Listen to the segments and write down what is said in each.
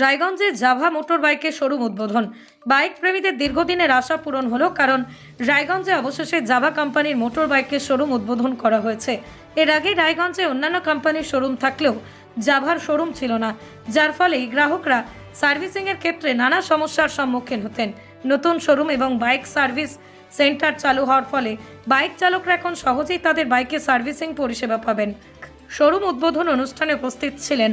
রায়গঞ্জে Jawa motor বাইকের showroom উদ্বোধন। বাইক প্রেমীদের দীর্ঘদিনের আশা পূরণ হলো কারণ রায়গঞ্জে অবশেষে জাভা কোম্পানির মোটর বাইকের শোরুম উদ্বোধন করা হয়েছে। এর আগে রায়গঞ্জে অন্যান্য কোম্পানির শোরুম থাকলেও জাভার শোরুম ছিল না, যার ফলে গ্রাহকরা সার্ভিসিংয়ের ক্ষেত্রে নানা সমস্যার সম্মুখীন হতেন। নতুন শোরুম এবং বাইক সার্ভিস সেন্টার চালু হওয়ার ফলে বাইক চালকরা এখন সহজেই তাদের বাইকে সার্ভিসিং পরিষেবা পাবেন। শোরুম উদ্বোধন অনুষ্ঠানে উপস্থিত ছিলেন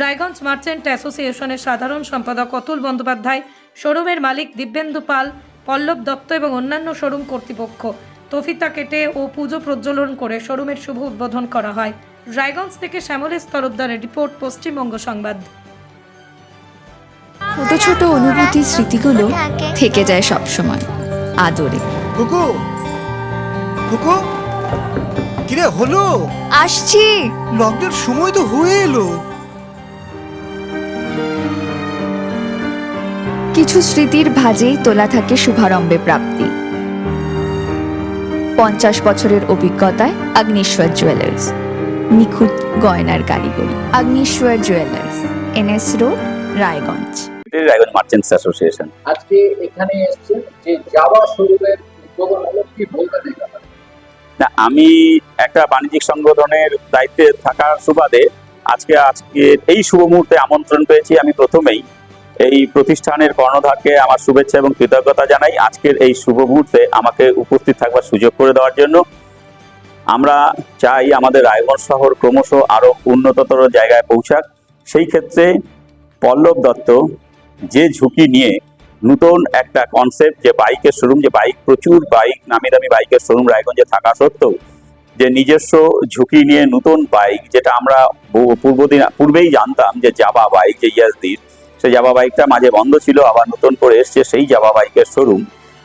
রায়গঞ্জ মার্চেন্ট অ্যাসোসিয়েশনের সাধারণ সম্পাদক অতুল বন্দ্যোপাধ্যায় শোরুমের মালিক দিব্যেন্দু পাল পল্লব দত্ত এবং অন্যান্য শোরুম কর্তৃপক্ষ। তফিতা কেটে ও পুজো প্রজ্বলন করে শোরুমের শুভ উদ্বোধন করা হয়। রায়গঞ্জ থেকে শ্যামলেশ তরফদারের রিপোর্ট পশ্চিমবঙ্গ সংবাদ। ছোট ছোট অনুভূতি স্মৃতিগুলো থেকে যায় সব সময় আদরে। কুকু! কুকু! কিরে হলো? আসছি। লকডাউন সময় তো হয়ে এলো। কিছু স্মৃতির ভাজেই তোলা থাকে শুভারম্ভে প্রাপ্তি। পঞ্চাশ বছরের অভিজ্ঞতায় আগ্নেশ্বর জুয়েলার্স নিখুঁত গয়নার কারিগরি Agneshwar jewellers NS road Raiganj. Raiganj merchants association. আজকে এখানে এসেছেন যে যাওয়া শোরুমের উদ্বোধন হলো কি বলবেন ব্যাপারে? না, আমি একটা বাণিজ্যিক সংগঠনের দায়িত্বে থাকার সুবাদে আজকে আজকে এই শুভ মুহূর্তে আমন্ত্রণ পেয়েছি আমি প্রথমেই। এই প্রতিষ্ঠানের কর্ণধারকে আমার শুভেচ্ছা এবং কৃতজ্ঞতা জানাই আজকের এই শুভ মুহূর্তে আমাকে উপস্থিত থাকবার সুযোগ করে দেওয়ার জন্য। আমরা চাই আমাদের রায়গঞ্জ শহর ক্রমশ আরও উন্নততর জায়গায় পৌঁছাক। সেই ক্ষেত্রে পল্লব দত্ত যে ঝুঁকি নিয়ে নতুন একটা কনসেপ্ট যে বাইকের শোরুম যে বাইক প্রচুর বাইক নামি দামি বাইকের শোরুম রায়গঞ্জে থাকা সত্ত্বেও যে নিজস্ব ঝুঁকি নিয়ে নতুন বাইক যেটা আমরা বহু- পূর্বদিন পূর্বেই জানতাম যে জাবা বাইক যে ইয়াসদির সেই জাবা বাইকটা মাঝে বন্ধ ছিল, আবার নতুন করে এসছে সেই জাবা বাইকের শোরুম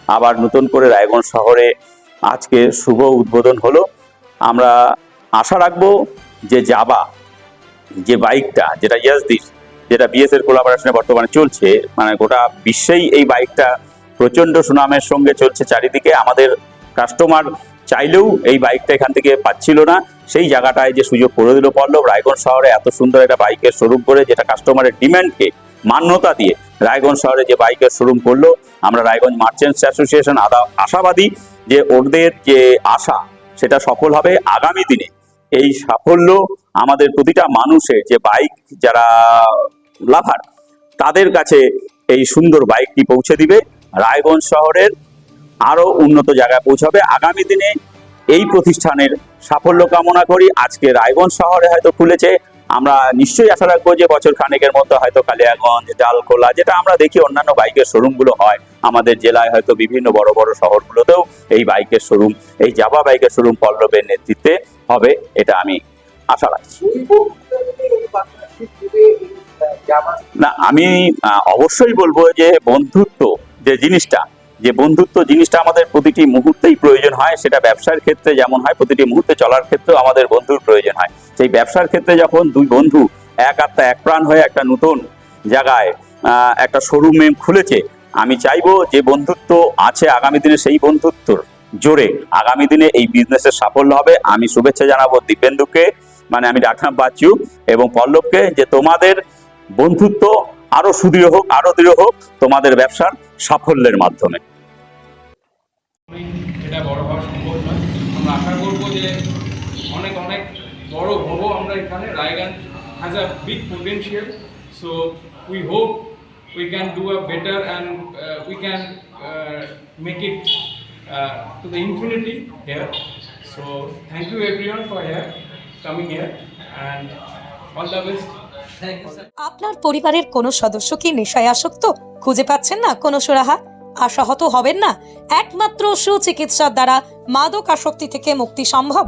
আবার নতুন করে রায়গঞ্জ শহরে আজকে শুভ উদ্বোধন হলো। আমরা আশা রাখব যে জাবা যে বাইকটা যেটা ইয়াসদির যেটা বিএস এর কোলাবোরেশনে বর্তমানে চলছে মানে গোটা বিশ্বেই এই বাইকটা প্রচণ্ড সুনামের সঙ্গে চলছে চারিদিকে। আমাদের কাস্টমার চাইলেও এই বাইকটা এখান থেকে পাচ্ছিল না। সেই জায়গাটায় যে সুযোগ করে দিল পল্লব, রায়গঞ্জ শহরে এত সুন্দর একটা বাইকের শোরুম করে, যেটা কাস্টমারের ডিমান্ডকে মান্যতা দিয়ে রায়গঞ্জ শহরে যে বাইকের শোরুম করল, আমরা রায়গঞ্জ মার্চেন্টস অ্যাসোসিয়েশন আদা আশাবাদী যে ওদের যে আশা, সেটা সফল হবে আগামী দিনে। এই সাফল্য আমাদের প্রতিটা মানুষের যে বাইক যারা লাভার। তাদের কাছে এই সুন্দর বাইকটি পৌঁছে দিবে। রায়গঞ্জ শহরের আরও উন্নত জায়গায় পৌঁছাবে। আগামী দিনে এই প্রতিষ্ঠানের সাফল্য কামনা করি। আজকে রায়গঞ্জ শহরে হয়তো খুলেছে। আমরা নিশ্চয়ই আশা রাখব যে বছর খানেকের মধ্যে হয়তো কালিয়াগঞ্জ ডালখোলা যেটা আমরা দেখি অন্যান্য বাইকের শোরুমগুলো হয়। আমাদের জেলায় হয়তো বিভিন্ন বড় বড় শহরগুলোতেও এই বাইকের শোরুম, এই জাবা বাইকের শোরুম পল্লবের নেতৃত্বে হবে, এটা আমি আশা রাখছি। না, আমি অবশ্যই বলব যে বন্ধুত্ব যে জিনিসটা, যে বন্ধুত্ব জিনিসটা আমাদের প্রতিটি মুহূর্তেই প্রয়োজন হয়, সেটা ব্যবসার ক্ষেত্রে যেমন হয়, প্রতিটি মুহূর্তে চলার ক্ষেত্রেও আমাদের বন্ধুর প্রয়োজন হয়। সেই ব্যবসার ক্ষেত্রে যখন দুই বন্ধু এক আত্মা, এক প্রাণ হয়ে একটা নতুন জায়গায় একটা শোরুমে খুলেছে, আমি চাইব যে বন্ধুত্ব আছে আগামী দিনে সেই বন্ধুত্বর জোরে। আগামী দিনে এই বিজনেসের সাফল্য হবে। আমি শুভেচ্ছা জানাব দিব্যেন্দুকে মানে আমি ডাকনাম বাচ্চু এবং পল্লবকে যে তোমাদের বন্ধুত্ব আরও সুদৃঢ় হোক, আরও দৃঢ় হোক, তোমাদের ব্যবসার সাফল্যের মাধ্যমে। এটা বড় হওয়া সম্ভব নয়। আমরা আশা করব যে অনেক অনেক বড় হব আমরা এখানে। Raiganj has a big potential so we hope we can do a better and we can make it to the infinity here so thank you everyone for here coming here and all the best আপনার পরিবারের কোনো সদস্য কি নেশায় আসক্ত? খুঁজে পাচ্ছেন না কোনো সুরাহা? আশাহত হবেন না। একমাত্র সুচিকিৎসার দ্বারা মাদক আসক্তি থেকে মুক্তি সম্ভব।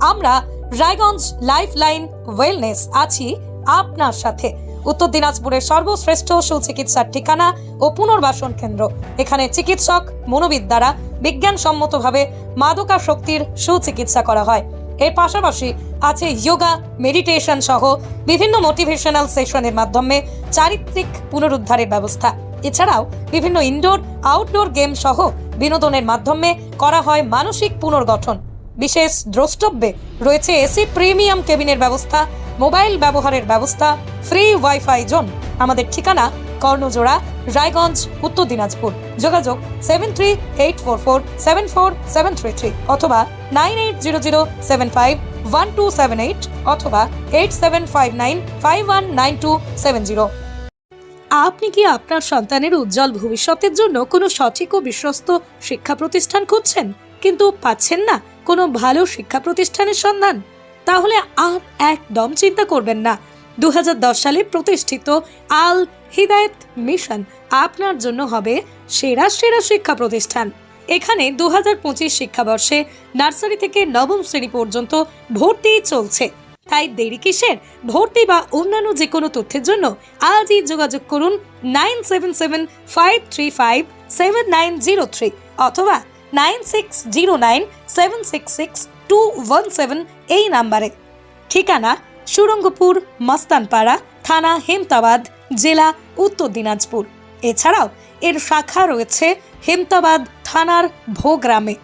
আমরা রায়গঞ্জ লাইফ লাইন ওয়েলনেস আছি আপনার সাথে। উত্তর দিনাজপুরের সর্বশ্রেষ্ঠ সুচিকিৎসার ঠিকানা ও পুনর্বাসন কেন্দ্র। এখানে চিকিৎসক, মনোবিদ দ্বারা বিজ্ঞানসম্মতভাবে মাদকাসক্তির সুচিকিৎসা করা হয়। এর পাশাপাশি আছে যোগা মেডিটেশন সহ বিভিন্ন মোটিভেশনাল সেশনের মাধ্যমে চারিত্রিক পুনরুদ্ধারের ব্যবস্থা। এছাড়াও বিভিন্ন ইনডোর আউটডোর গেম সহ বিনোদনের মাধ্যমে করা হয় মানসিক পুনর্গঠন। বিশেষ দ্রষ্টব্যে রয়েছে এসি প্রিমিয়াম কেবিনের ব্যবস্থা, মোবাইল ব্যবহারের ব্যবস্থা ফ্রি ওয়াইফাই জোন আমাদের ঠিকানা কর্ণজোড়া, রায়গঞ্জ, উত্তর দিনাজপুর। যোগাযোগ seven three eight four four seven four seven three three অথবা nine eight zero zero seven five one two seven eight অথবা eight seven five nine five one nine two seven zero আপনি কি আপনার সন্তানের উজ্জ্বল ভবিষ্যতের জন্য কোনো সঠিক ও বিশ্বস্ত শিক্ষা প্রতিষ্ঠান খুঁজছেন, কিন্তু পাচ্ছেন না কোনো ভালো শিক্ষা প্রতিষ্ঠানের সন্ধান? তাহলে আর একদম চিন্তা করবেন না। দু হাজার দশ সালে প্রতিষ্ঠিত আল হিদায়ত মিশন আপনার জন্য হবে সেরা সেরা শিক্ষা প্রতিষ্ঠান। এখানে দু হাজার পঁচিশ শিক্ষাবর্ষে নার্সারি থেকে নবম শ্রেণি পর্যন্ত ভর্তি চলছে। তাই দেরি কিসের? ভর্তি বা অন্যান্য যে কোনো তথ্যের জন্য আজই যোগাযোগ করুন nine seven seven five three five seven nine zero three অথবা nine six zero nine seven six six two one seven এই নাম্বারে। ঠিকানা সুরঙ্গপুর, মস্তানপাড়া, থানা হেমতাবাদ, জেলা উত্তর দিনাজপুর। এছাড়াও এর শাখা রয়েছে হেমতাবাদ থানার ভোগ্রামে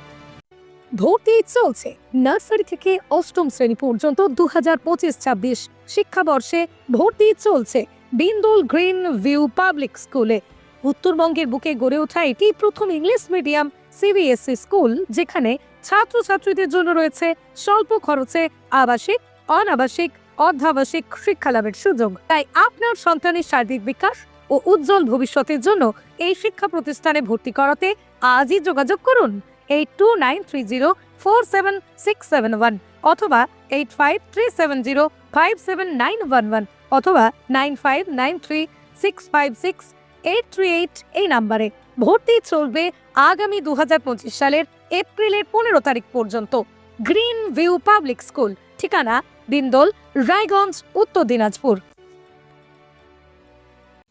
ভর্তি চলছে নার্সারি থেকে অষ্টম শ্রেণি পর্যন্ত দু হাজার পঁচিশ ছাব্বিশ শিক্ষাবর্ষে ভর্তি চলছে বিন্দুল গ্রিন ভিউ পাবলিক স্কুলে। উত্তরবঙ্গের বুকে গড়ে ওঠা এটি প্রথম ইংলিশ মিডিয়াম সিবিএসই স্কুল, যেখানে ছাত্রছাত্রীদের জন্য রয়েছে স্বল্প খরচে আবাসিক, অনাবাসিক অর্ধাবাসিক শিক্ষালাভের সুযোগ। তাই আপনার সন্তানের সার্বিক বিকাশ ও উজ্জ্বল ভবিষ্যতের জন্য এই শিক্ষা প্রতিষ্ঠানে ভর্তি করাতে আজই যোগাযোগ করুন eight two nine three zero four seven six seven one অথবা eight five three seven zero five seven nine one one অথবা nine five nine three six five six eight three eight এই নাম্বারে। ভর্তি চলবে আগামী দু পঁচিশ সালের এপ্রিলের পনেরো তারিখ পর্যন্ত। গ্রিন ভিউ পাবলিক স্কুল, ঠিকানা বিন্দোল রায়গঞ্জ, উত্তর দিনাজপুর।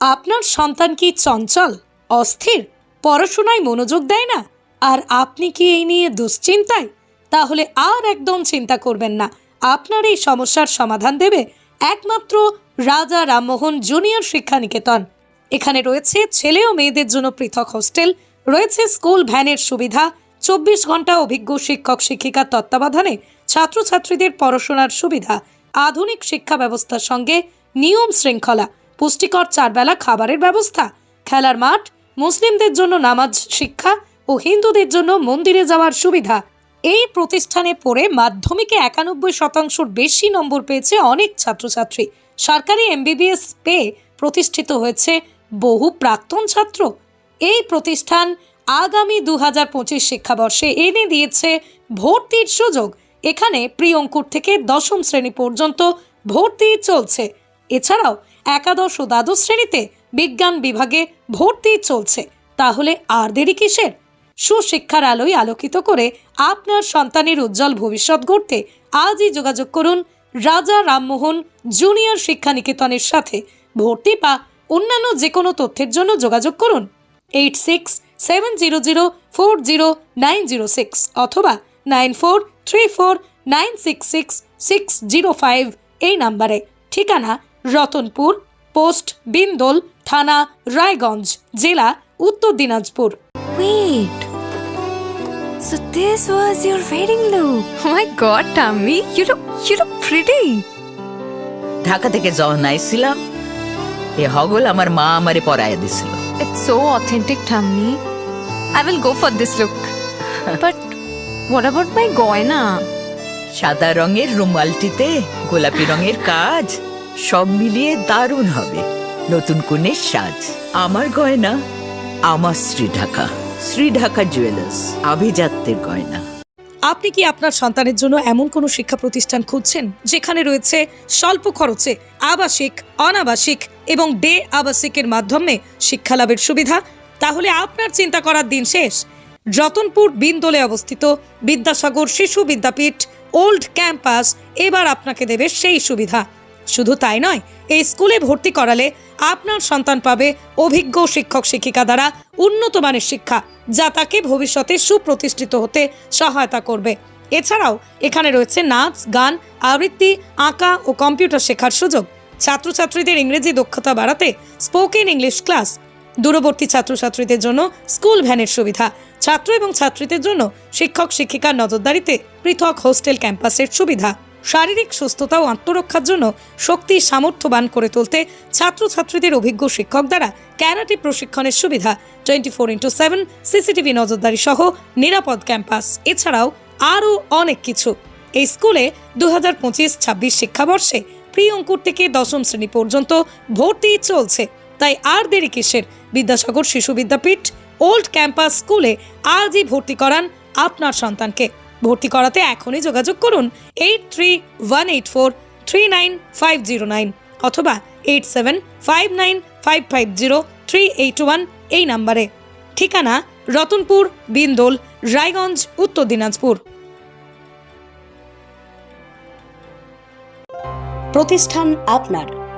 আপনার সন্তান কি চঞ্চল, অস্থির, পড়াশোনায় মনোযোগ দেয় না? আর আপনি কি এই নিয়ে দুশ্চিন্তায়? তাহলে আর একদম চিন্তা করবেন না। আপনার এই সমস্যার সমাধান দেবে একমাত্র রাজা রামমোহন জুনিয়র শিক্ষা নিকেতন এখানে রয়েছে ছেলে ও মেয়েদের জন্য পৃথক হোস্টেল, রয়েছে স্কুল ভ্যানের সুবিধা, চব্বিশ ঘণ্টা অভিজ্ঞ শিক্ষক শিক্ষিকার তত্ত্বাবধানে ছাত্রছাত্রীদের পড়াশোনার সুবিধা, আধুনিক শিক্ষা ব্যবস্থার সঙ্গে নিয়ম শৃঙ্খলা, পুষ্টিকর চারবেলা খাবারের ব্যবস্থা, খেলার মাঠ, মুসলিমদের জন্য নামাজ শিক্ষা ও হিন্দুদের জন্য মন্দিরে যাওয়ার সুবিধা। এই প্রতিষ্ঠানে পড়ে মাধ্যমিকে একানব্বই শতাংশর বেশি নম্বর পেয়েছে অনেক ছাত্রছাত্রী। সরকারি এমবিবিএস পেয়ে প্রতিষ্ঠিত হয়েছে বহু প্রাক্তন ছাত্র। এই প্রতিষ্ঠান আগামী দু হাজার পঁচিশ শিক্ষাবর্ষে এনে দিয়েছে ভর্তির সুযোগ। এখানে প্রি অঙ্কুর থেকে দশম শ্রেণি পর্যন্ত ভর্তি চলছে। এছাড়াও একাদশ ও দ্বাদশ শ্রেণীতে বিজ্ঞান বিভাগে ভর্তি চলছে। তাহলে আর দেরি কিসের? সুশিক্ষার আলোয় আলোকিত করে আপনার সন্তানের উজ্জ্বল ভবিষ্যৎ গড়তে আজই যোগাযোগ করুন রাজা রামমোহন জুনিয়র শিক্ষা নিকেতনের সাথে। ভর্তি বা অন্যান্য যে কোনো তথ্যের জন্য যোগাযোগ করুন eight six seven zero zero four zero nine zero six অথবা nine four three four nine six six six zero five এই নাম্বারে ঠিকানা রতনপুর পোস্ট বিন্দোল থানা রায়গঞ্জ জেলা উত্তর Dinajpur Wait. So this was your wedding look. Oh my god, Tammy, you look you look pretty. Dhaka থেকে যখন আইছিলাম এ হগল আমার মা আমারে পরাইয়া দিছিল It's so authentic, Tammy. I will go for this look. but what about my goina? সাদা রঙের রুমালটিতে গোলাপি রঙের কাজ সব মিলিয়ে দারুণ হবে। নতুন কনের সাজ আমার গয়না আমার শ্রী ঢাকা শ্রী ঢাকা জুয়েলার্স আভিজাত্যের গয়না। আপনি কি আপনার সন্তানের জন্য এমন কোনো শিক্ষা প্রতিষ্ঠান খুঁজছেন যেখানে রয়েছে স্বল্প খরচে আবাসিক অনাবাসিক এবং ডে আবাসিকের মাধ্যমে শিক্ষালাভের সুবিধা? তাহলে আপনার চিন্তা করার দিন শেষ। রতনপুর বিন্দোলে অবস্থিত বিদ্যাসাগর শিশু বিদ্যাপীঠ ওল্ড ক্যাম্পাস এবার আপনাকে দেবে সেই সুবিধা। শুধু তাই নয়, এই স্কুলে ভর্তি করালে আপনার সন্তান পাবে অভিজ্ঞ শিক্ষক শিক্ষিকা দ্বারা উন্নত মানের শিক্ষা, যা তাকে ভবিষ্যতে সুপ্রতিষ্ঠিত হতে সহায়তা করবে। এছাড়াও এখানে রয়েছে নাচ, গান, আবৃত্তি, আঁকা ও কম্পিউটার শেখার সুযোগ। ছাত্রছাত্রীদের ইংরেজি দক্ষতা বাড়াতে স্পোকেন ইংলিশ ক্লাস। দূরবর্তী ছাত্রছাত্রীদের জন্য স্কুল ভ্যানের সুবিধা। ছাত্র এবং ছাত্রীদের জন্য শিক্ষক শিক্ষিকার নজরদারিতে পৃথক হোস্টেল ক্যাম্পাসের সুবিধা। শারীরিক সুস্থতা ও আত্মরক্ষার জন্য শক্তি সামর্থ্যবান করে তুলতে ছাত্রছাত্রীদের অভিজ্ঞ শিক্ষক দ্বারা ক্যারাটে প্রশিক্ষণের সুবিধা। Twenty four into seven, CCTV নজরদারি সহ নিরাপদ ক্যাম্পাস। এছাড়াও আরও অনেক কিছু। এই স্কুলে দু হাজার পঁচিশ ছাব্বিশ শিক্ষাবর্ষে প্রি অঙ্কুর থেকে দশম শ্রেণি পর্যন্ত ভর্তি চলছে। তাই আর দেরি কিসের? বিদ্যাসাগর শিশু বিদ্যাপীঠ ওল্ড ক্যাম্পাস স্কুলে আজই ভর্তি করান আপনার সন্তানকে। ভর্তি করাতে এখনই যোগাযোগ করুন eight three one eight four three nine five zero nine অথবা eight seven five nine five five zero three eight one এই নাম্বারে। ঠিকানা রতনপুর, বিন্দোল, রায়গঞ্জ, উত্তর দিনাজপুর। প্রতিষ্ঠান আপনার।